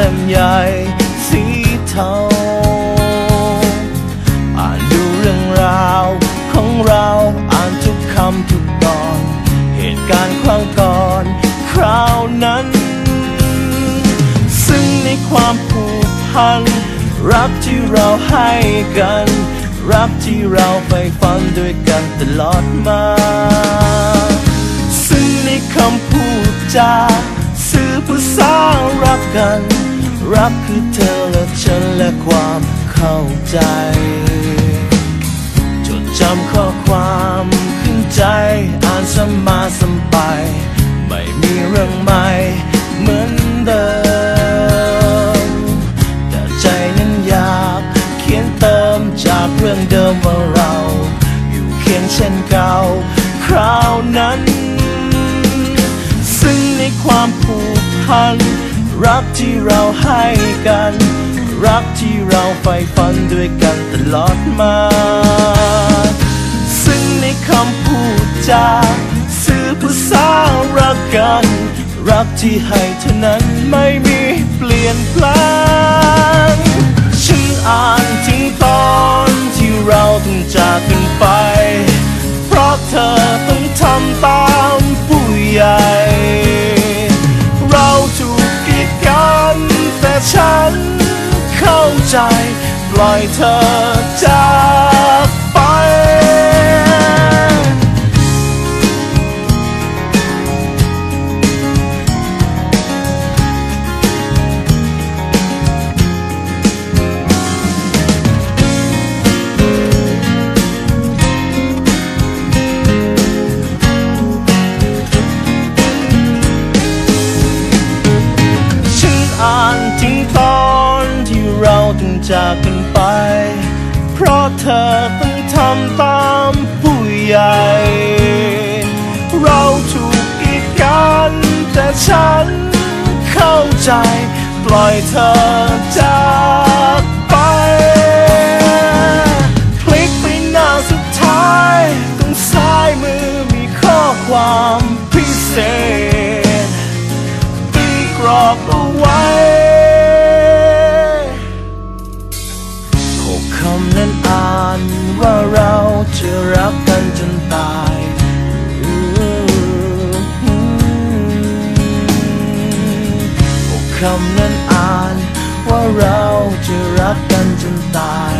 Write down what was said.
เล่มใหญ่สีเทา อ่านดูเรื่องราวของเราอ่านทุกคำทุกตอน เหตุการณ์ครั้งก่อนคราวนั้น ซึ่งในความผูกพัน รักที่เราให้กัน รักที่เราไปฝันด้วยกันตลอดมา ซึ่งในคำพูดจาสื่อภาษารักกัน รักคือเธอและฉันและความเข้าใจ จดจำข้อความขึ้นใจ อ่านซ้ำมาซ้ำไป ไม่มีเรื่องใหม่เหมือนเดิม แต่ใจนั้นอยากเขียนเติมจากเรื่องเดิมว่าเรา อยู่เคียงเช่นเก่า คราวนั้น ซึ่งในความผูกพัน รักที่เราให้กัน รักที่เราใฝ่ฝันด้วยกันตลอดมา ซึ่งในคำพูดจาสื่อภาษารักกัน รักที่ให้เท่านั้นไม่มีเปลี่ยนแปลงฉันอ่านถึงตอนที่เราต้องจากกันไป ฉันเข้าใจ ปล่อยเธอจาก จากกันไป เพราะเธอต้องทำตามผู้ใหญ่ เราถูกกีดกันแต่ฉันเข้าใจ ปล่อยเธอจากไปพลิกไปหน้าสุดท้ายตรงซ้ายมือมีข้อความพิเศษตีกรอบ นั้นอ่านว่าเราจะรักกันจนตายหกคำนั้นอ่านว่าเราจะรักกันจนตาย